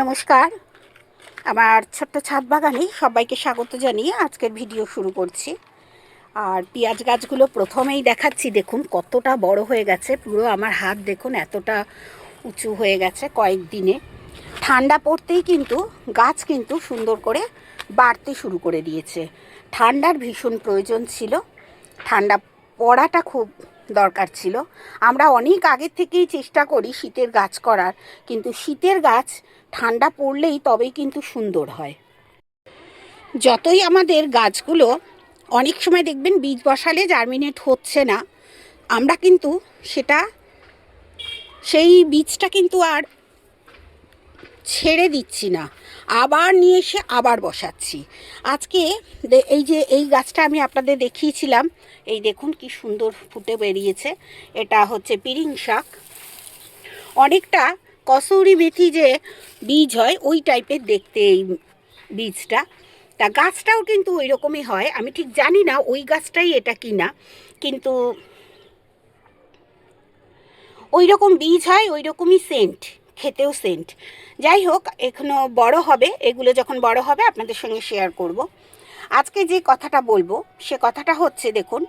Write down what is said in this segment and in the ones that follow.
নমস্কার। আমার ছোট্ট ছাদ বাগানে সবাইকে স্বাগত জানিয়ে আজকের ভিডিও শুরু করছি। আর পেঁয়াজ গাছগুলো প্রথমেই দেখাচ্ছি, দেখুন কতটা বড় হয়ে গেছে। পুরো আমার হাত দেখুন এতটা উঁচু হয়ে গেছে কয়েকদিনে। ঠান্ডা পড়তেই কিন্তু গাছ কিন্তু সুন্দর করে বাড়তে শুরু করে দিয়েছে। ঠান্ডার ভীষণ প্রয়োজন ছিল। ঠান্ডা পড়াটা খুব দরকার ছিল। আমরা অনেক আগের থেকেই চেষ্টা করি শীতের গাছ করার, কিন্তু শীতের গাছ ঠান্ডা পড়লেই তবেই কিন্তু সুন্দর হয়। যতই আমাদের গাছগুলো অনেক সময় দেখবেন বীজ বসালে জার্মিনেট হচ্ছে না, আমরা কিন্তু সেটা, সেই বীজটা কিন্তু আর ছেড়ে দিচ্ছি না। আবার নিয়ে এসে আবার বসাচ্ছি। আজকে এই যে এই গাছটা আমি আপনাদের দেখিয়েছিলাম, এই দেখুন কি সুন্দর ফুটে বেরিয়েছে। এটা হচ্ছে পিরিং শাক। অনেকটা কসৌরি মেথি যে বীজ হয়, ওই টাইপের দেখতে এই বীজটা। তা গাছটাও কিন্তু ওই রকমই হয়। আমি ঠিক জানি না ওই গাছটাই এটা কি না কিন্তু ওই রকম বীজ হয়, ওই রকমই সেন্ট খেতেও সেন্ট। যাই হোক এখনও বড় হবে, এগুলো যখন বড় হবে আপনাদের সঙ্গে শেয়ার করব। আজকে যে কথাটা বলব, সে কথাটা হচ্ছে দেখুন,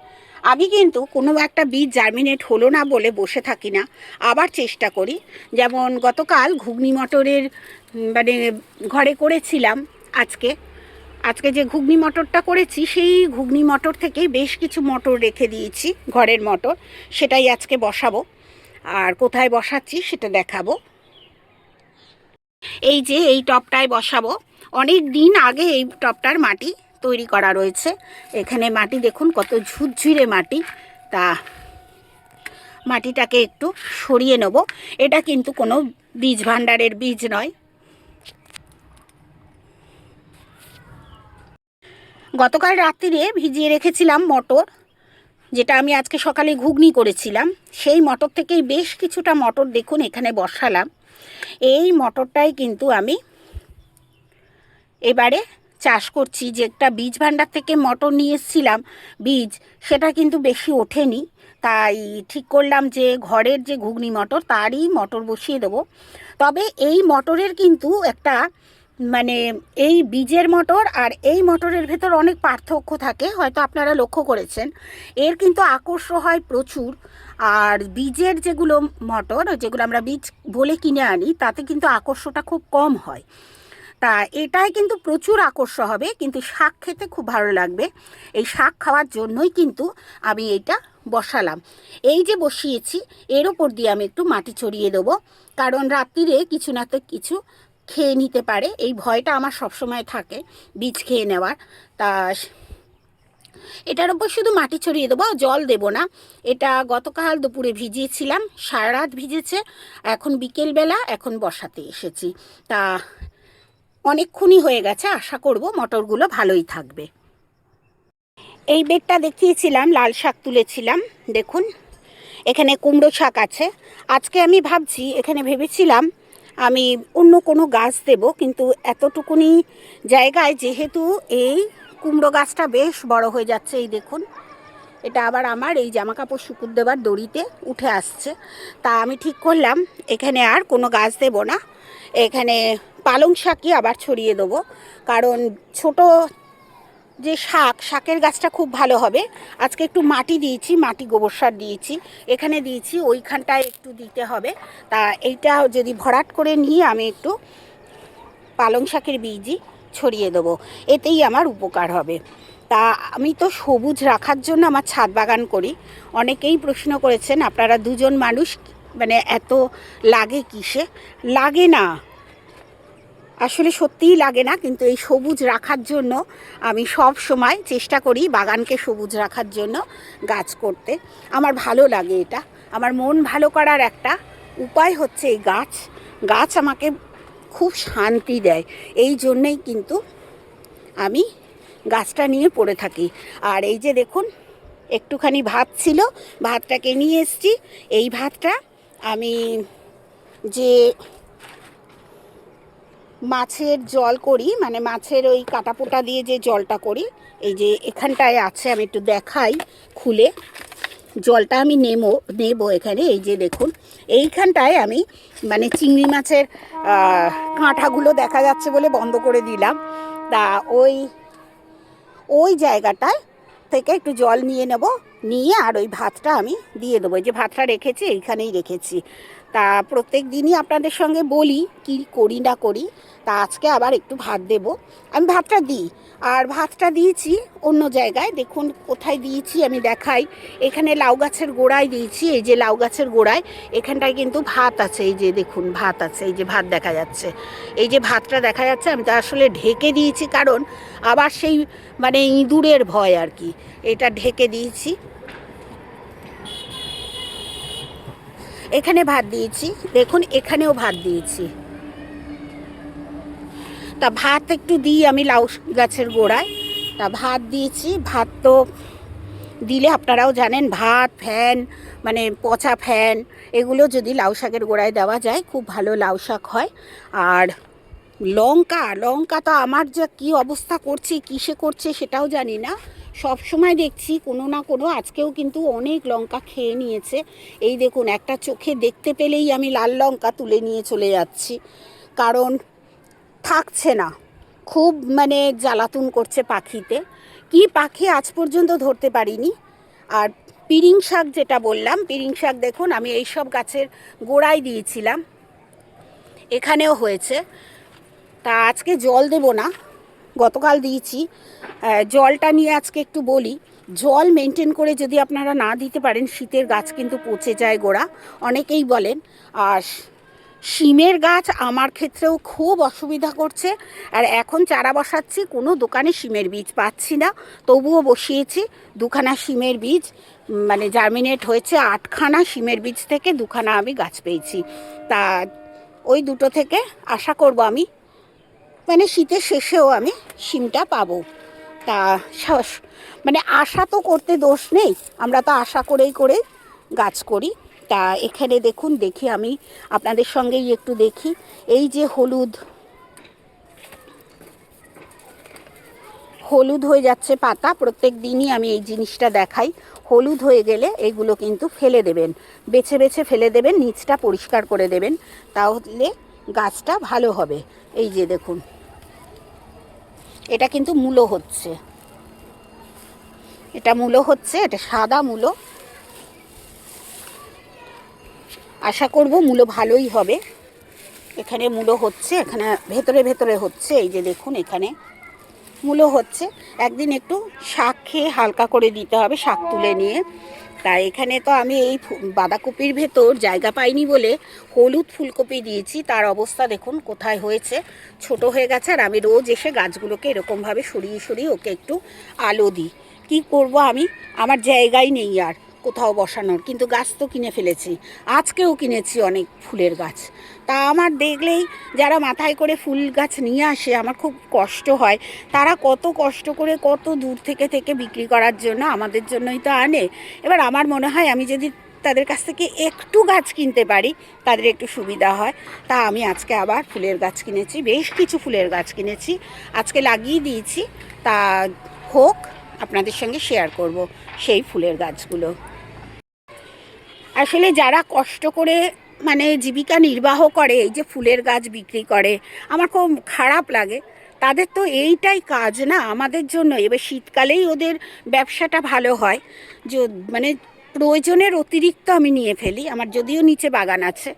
আমি কিন্তু কোনো একটা বীজ জার্মিনেট হলো না বলে বসে থাকি না, আবার চেষ্টা করি। যেমন গতকাল ঘুগনি মটরের মানে ঘরে করেছিলাম আজকে। আজকে যে ঘুগনি মটরটা করেছি, সেই ঘুগনি মটর থেকে বেশ কিছু মটর রেখে দিয়েছি ঘরের মটর। সেটাই আজকে বসাবো। আর কোথায় বসাচ্ছি সেটা দেখাবো। এই যে এই টপটায় বসাবো। অনেক দিন আগে এই টপটার মাটি তৈরি করা রয়েছে। এখানে মাটি দেখুন, কত ঝুরঝুরে মাটি। তা মাটিটাকে একটু সরিয়ে নেব। এটা কিন্তু কোনো বীজ ভাণ্ডারের বীজ নয়। গতকাল রাত্রিরে ভিজিয়ে রেখেছিলাম মটর, যেটা আমি আজকে সকালে ঘুগনি করেছিলাম। সেই মটর থেকেই বেশ কিছুটা মটর দেখুন এখানে বসালাম। এই মটরটাই কিন্তু আমি এবারে চাষ করছি। যে একটা বীজ ভাণ্ডার থেকে মটর নিয়ে এসেছিলাম, বীজ, সেটা কিন্তু বেশি ওঠেনি। তাই ঠিক করলাম যে ঘরের যে ঘুগনি মটর, তারই মটর বসিয়ে দেবো। তবে এই মটরের কিন্তু একটা মানে এই বীজের মটর আর এই মটরের ভেতর অনেক পার্থক্য থাকে, হয়তো আপনারা লক্ষ্য করেছেন। এর কিন্তু আকর্ষ হয় প্রচুর। আর বীজের যেগুলো মটর, যেগুলো আমরা বীজ বলে কিনে আনি, তাতে কিন্তু আকর্ষটা খুব কম হয়। তা এটাই কিন্তু প্রচুর আকর্ষ হবে, কিন্তু শাক খেতে খুব ভালো লাগবে। এই শাক খাওয়ার জন্যই কিন্তু আমি এটা বসালাম। এই যে বসিয়েছি, এর ওপর দিয়ে আমি একটু মাটি ছড়িয়ে দেবো, কারণ রাত্রিরে কিছু না তো কিছু খেয়ে নিতে পারে। এই ভয়টা আমার সবসময় থাকে বীজ খেয়ে নেওয়ার। তা এটার ওপর শুধু মাটি ছড়িয়ে দেবো, জল দেব না। এটা গতকাল দুপুরে ভিজিয়েছিলাম, সারা রাত ভিজেছে, এখন বিকেলবেলা, এখন বসাতে এসেছি। তা অনেকক্ষণই হয়ে গেছে, আশা করব মটরগুলো ভালোই থাকবে। এই বেডটা দেখিয়েছিলাম, লাল শাক তুলেছিলাম, দেখুন। এখানে কুমড়ো শাক আছে। আজকে আমি ভাবছি, এখানে ভেবেছিলাম আমি অন্য কোনো গাছ দেব, কিন্তু এতটুকুনি জায়গায় যেহেতু এই কুমড়ো গাছটা বেশ বড় হয়ে যাচ্ছে, এই দেখুন। এটা আবার আমার, এই জামা কাপড় শুকুর দেবার দড়িতে উঠে আসছে। তা আমি ঠিক করলাম, এখানে আর কোনো গাছ দেব না। এখানে পালং শাকই আবার ছড়িয়ে দেবো, কারণ ছোট যে শাক, শাকের গাছটা খুব ভালো হবে। আজকে একটু মাটি দিয়েছি, মাটি গোবর সার দিয়েছি। এখানে দিয়েছি, ওইখানটায় একটু দিতে হবে। তা এইটা যদি ভরাট করে নিয়ে আমি একটু পালং শাকের বীজই। ছড়িয়ে দেবো, এতেই আমার উপকার হবে। তা আমি তো সবুজ রাখার জন্য আমার ছাদ বাগান করি। অনেকেই প্রশ্ন করেছেন, আপনারা দুজন মানুষ মানে এত লাগে কিসে? লাগে না। আসলে সত্যিই লাগে না, কিন্তু এই সবুজ রাখার জন্য আমি সব সময় চেষ্টা করি বাগানকে সবুজ রাখার জন্য গাছ করতে। আমার ভালো লাগে এটা। আমার মন ভালো করার একটা উপায় হচ্ছে এই গাছ। গাছ আমাকে খুব শান্তি দেয়। এই জন্যেই কিন্তু আমি গাছটা নিয়ে পড়ে থাকি। আর এই যে দেখুন, একটুখানি ভাত ছিল, ভাতটাকে নিয়ে এসছি। এই ভাতটা আমি যে মাছের জল করি মানে মাছের ওই কাটাপোটা দিয়ে যে জলটা করি, এই যে এখানটায় আছে, আমি একটু দেখাই খুলে। জলটা আমি নেব নেব এখানে, এই যে দেখুন। এইখানটায় আমি মানে চিংড়ি মাছের কাঁঠাগুলো দেখা যাচ্ছে বলে বন্ধ করে দিলাম। তা ওই ওই জায়গাটায় থেকে একটু জল নিয়ে নেব, নিয়ে আর ওই ভাতটা আমি দিয়ে দেবো। যে ভাতটা রেখেছি, এইখানেই রেখেছি। তা প্রত্যেক দিনই আপনাদের সঙ্গে বলি, কি করি না করি তা আজকে আবার একটু ভাত দেব। আমি ভাতটা দিই। আর ভাতটা দিয়েছি অন্য জায়গায়। দেখুন কোথায় দিয়েছি আমি দেখাই। এখানে লাউ গাছের গোড়ায় দিয়েছি। এই যে লাউ গাছের গোড়ায়, এখানটায় কিন্তু ভাত আছে। এই যে দেখুন, ভাত আছে। এই যে ভাত দেখা যাচ্ছে। এই যে ভাতটা দেখা যাচ্ছে, আমি তো আসলে ঢেকে দিয়েছি কারণ আবার সেই মানে ইঁদুরের ভয় আর কি। এটা ঢেকে দিয়েছি। এখানে ভাত দিয়েছি। দেখুন, এখানেও ভাত দিয়েছি। তা ভাত একটু দিই আমি লাউ গাছের গোড়ায়। তা ভাত দিয়েছি, ভাত তো দিলে আপনারাও জানেন ভাত, ফ্যান মানে পচা ফ্যান, এগুলো যদি লাউ শাকের গোড়ায় দেওয়া যায়, খুব ভালো লাউ শাক হয়। আর লঙ্কা লঙ্কা তো আমার যে কী অবস্থা করছে, কিসে করছে সেটাও জানি না। সব সময় দেখছি কোনো না কোনো, আজকেও কিন্তু অনেক লঙ্কা খেয়ে নিয়েছে। এই দেখুন, একটা চোখে দেখতে পেলেই আমি লাল লঙ্কা তুলে নিয়ে চলে যাচ্ছি। কারণ থাকছে না। খুব মানে জ্বালাতুন করছে পাখিতে। কি পাখি আজ পর্যন্ত ধরতে পারিনি। আর পিরিং শাক যেটা বললাম, পিরিং শাক দেখুন, আমি এই সব গাছের গোড়ায় দিয়েছিলাম। এখানেও হয়েছে। তা আজকে জল দেব না। গতকাল দিয়েছি। জলটা নিয়ে আজকে একটু বলি। জল মেনটেন করে যদি আপনারা না দিতে পারেন, শীতের গাছ কিন্তু পচে যায় গোড়া। অনেকেই বলেন, আর শিমের গাছ আমার ক্ষেত্রেও খুব অসুবিধা করছে। আর এখন চারা বসাচ্ছি, কোনো দোকানে শিমের বীজ পাচ্ছি না। তবুও বসিয়েছি, দুখানা শিমের বীজ মানে জার্মিনেট হয়েছে, আটখানা শিমের বীজ থেকে দুখানা আমি গাছ পেয়েছি। তা ওই দুটো থেকে আশা করব আমি মানে শীতের শেষেও আমি শিমটা পাবো। তা মানে আশা তো করতে দোষ নেই, আমরা তো আশা করেই করে গাছ করি। তা এখানে দেখুন, দেখি আমি আপনাদের সঙ্গেই একটু দেখি। এই যে হলুদ। হলুদ হয়ে যাচ্ছে পাতা, প্রত্যেক দিনই আমি এই জিনিসটা দেখাই। হলুদ হয়ে গেলে এগুলো কিন্তু ফেলে দেবেন। বেছে বেছে ফেলে দেবেন, নিচটা পরিষ্কার করে দেবেন, তাহলে গাছটা ভালো হবে। এই যে দেখুন। এটা কিন্তু মূলো হচ্ছে। এটা মূলো হচ্ছে, এটা সাদা মূলো। আশা করব মূলো ভালোই হবে। এখানে মূলো হচ্ছে, এখানে ভেতরে ভেতরে হচ্ছে, এই যে দেখুন এখানে মূলো হচ্ছে। একদিন একটু শাক খেয়ে হালকা করে দিতে হবে, শাক তুলে নিয়ে। তাই এখানে তো আমি এই বাঁধাকপির ভেতর জায়গা পাইনি বলে হলুদ ফুলকপি দিয়েছি। তার অবস্থা দেখুন কোথায় হয়েছে। ছোট হয়ে গেছে আর আমি রোজ এসে গাছগুলোকে এরকমভাবে সরিয়ে সরিয়ে ওকে একটু আলো দিই। কী করব আমি? আমার জায়গাই নেই আর। কোথাও বসানোর, কিন্তু গাছ তো কিনে ফেলেছি। আজকেও কিনেছি অনেক ফুলের গাছ। তা আমার দেখলেই যারা মাথায় করে ফুল গাছ নিয়ে আসে, আমার খুব কষ্ট হয়। তারা কত কষ্ট করে কত দূর থেকে থেকে বিক্রি করার জন্য আমাদের জন্যই তো আনে। এবার আমার মনে হয় আমি যদি তাদের কাছ থেকে একটু গাছ কিনতে পারি, তাদের একটু সুবিধা হয়। তা আমি আজকে আবার ফুলের গাছ কিনেছি, বেশ কিছু ফুলের গাছ কিনেছি। আজকে লাগিয়ে দিয়েছি। তা হোক, আপনাদের সঙ্গে শেয়ার করব সেই ফুলের গাছগুলো। আসলে যারা কষ্ট করে মানে জীবিকা নির্বাহ করে, এই যে ফুলের গাছ বিক্রি করে, আমার খুব খারাপ লাগে। তাদের তো এইটাই কাজ না আমাদের জন্য। এবার শীতকালেই ওদের ব্যবসাটা ভালো হয়। যে মানে প্রয়োজনের অতিরিক্ত আমি নিয়ে ফেলি। আমার যদিও নিচে বাগান আছে।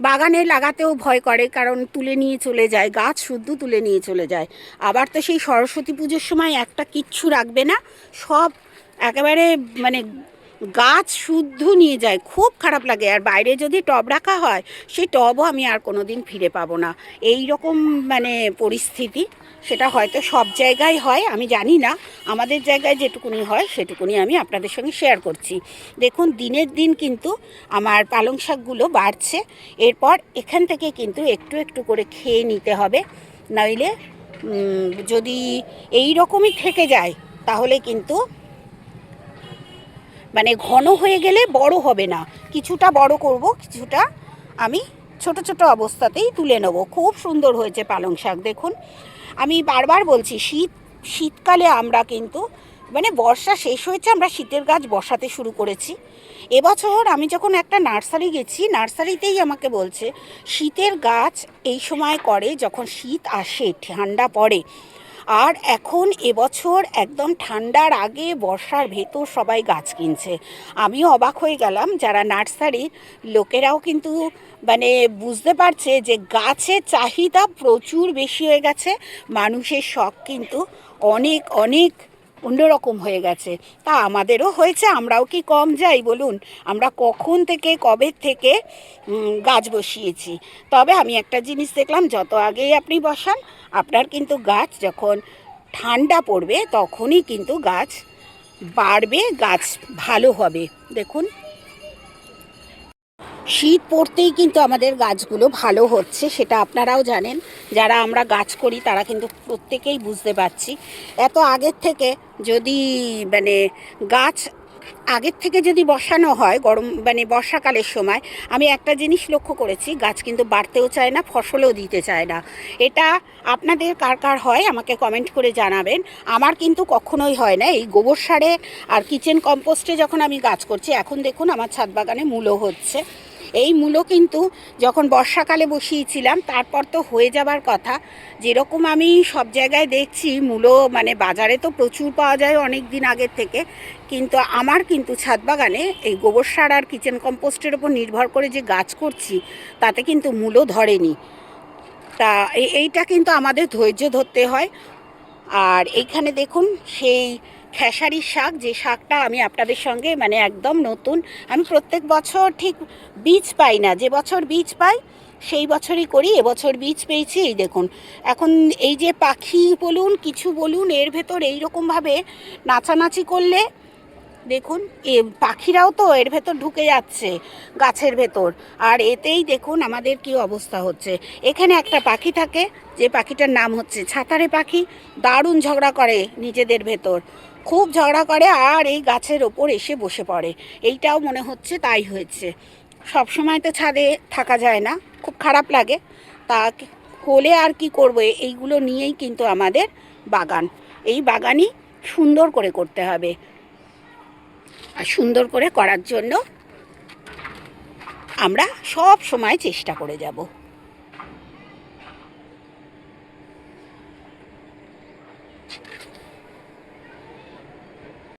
বাগানে লাগাতেও ভয় করে, কারণ তুলে নিয়ে চলে যায়, গাছ শুদ্ধ তুলে নিয়ে চলে যায়। আবার তো সেই সরস্বতী পুজোর সময় একটা কিচ্ছু রাখবে না। সব একেবারে মানে গাছ শুদ্ধ নিয়ে যায়, খুব খারাপ লাগে। আর বাইরে যদি টব রাখা হয় সেই টবও আমি আর কোনো দিন ফিরে পাবো না। এই রকম মানে পরিস্থিতি, সেটা হয়তো সব জায়গায় হয়, আমি জানি না। আমাদের জায়গায় যেটুকুনি হয়, সেটুকুনি আমি আপনাদের সঙ্গে শেয়ার করছি। দেখুন, দিনের দিন কিন্তু আমার পালং শাকগুলো বাড়ছে। এরপর এখান থেকে কিন্তু একটু একটু করে খেয়ে নিতে হবে। নইলে যদি এই রকমই থেকে যায়, তাহলে কিন্তু মানে ঘন হয়ে গেলে বড় হবে না। কিছুটা বড় করব, কিছুটা আমি ছোট ছোট অবস্থাতেই তুলে নেব। খুব সুন্দর হয়েছে পালং শাক, দেখুন। আমি বারবার বলছি, শীত, শীতকালে আমরা কিন্তু মানে বর্ষা শেষ হয়েছে, আমরা শীতের গাছ বসাতে শুরু করেছি। এবছর আমি যখন একটা নার্সারি গেছি, নার্সারিতেই আমাকে বলছে, শীতের গাছ এই সময় করে যখন শীত আসে, ঠান্ডা পড়ে আর এখন এবছর একদম ঠান্ডার আগে বর্ষার ভেতর সবাই গাছ কিনছে। আমিও অবাক হয়ে গেলাম, যারা নার্সারি, লোকেরাও কিন্তু মানে বুঝতে পারছে যে গাছের চাহিদা প্রচুর বেশি হয়ে গেছে। মানুষের শখ কিন্তু অনেক অনেক অন্যরকম হয়ে গেছে। তা আমাদেরও হয়েছে, আমরাও কি কম যাই বলুন? আমরা কখন থেকে, কবে থেকে গাছ বসিয়েছি। তবে আমি একটা জিনিস দেখলাম, যত আগেই আপনি বসান, আপনার কিন্তু গাছ যখন ঠান্ডা পড়বে, তখনই কিন্তু গাছ বাড়বে, গাছ ভালো হবে। দেখুন। শীত পড়তেই কিন্তু আমাদের গাছগুলো ভালো হচ্ছে, সেটা আপনারাও জানেন। যারা আমরা গাছ করি, তারা কিন্তু প্রত্যেকেই বুঝতে পারছি। এত আগের থেকে যদি মানে গাছ আগের থেকে যদি বসানো হয়, গরম মানে বর্ষাকালের সময়, আমি একটা জিনিস লক্ষ্য করেছি, গাছ কিন্তু বাড়তেও চায় না, ফসলও দিতে চায় না। এটা আপনাদের কার কার হয়, আমাকে কমেন্ট করে জানাবেন। আমার কিন্তু কখনোই হয় না, এই গোবর সারে আর কিচেন কম্পোস্টে যখন আমি গাছ করছি, এখন দেখুন আমার ছাদ বাগানে মূলো হচ্ছে। এই মূলো কিন্তু যখন বর্ষাকালে বসিয়েছিলাম, তারপর তো হয়ে যাবার কথা। যেরকম আমি সব জায়গায় দেখছি মূলো মানে বাজারে তো প্রচুর পাওয়া যায় অনেক দিন আগের থেকে, কিন্তু আমার কিন্তু ছাদ বাগানে এই গোবর সার আর কিচেন কম্পোস্টের ওপর নির্ভর করে যে গাছ করছি, তাতে কিন্তু মূলো ধরেনি। তা এইটা কিন্তু আমাদের ধৈর্য ধরতে হয়। আর এইখানে দেখুন, সেই খেসারির শাক, যে শাকটা আমি আপনাদের সঙ্গে মানে একদম নতুন, আমি প্রত্যেক বছর ঠিক বীজ পাই না, যে বছর বীজ পাই সেই বছরই করি এবছর বীজ পেয়েছি, এই দেখুন। এখন এই যে পাখি বলুন, কিছু বলুন, এর ভেতর এইরকমভাবে নাচানাচি করলে, দেখুন, এ পাখিরাও তো এর ভেতর ঢুকে যাচ্ছে, গাছের ভেতর। আর এতেই দেখুন আমাদের কি অবস্থা হচ্ছে। এখানে একটা পাখি থাকে, যে পাখিটার নাম হচ্ছে ছাতারে পাখি, দারুণ ঝগড়া করে নিজেদের ভেতর। খুব ঝগড়া করে আর এই গাছের ওপর এসে বসে পড়ে। এইটাও মনে হচ্ছে তাই হয়েছে। সব সময় তো ছাদে থাকা যায় না, খুব খারাপ লাগে। তা হলে আর কি করব? এইগুলো নিয়েই কিন্তু আমাদের বাগান। এই বাগানই সুন্দর করে করতে হবে। আর সুন্দর করে করার জন্য আমরা সব সময় চেষ্টা করে যাব।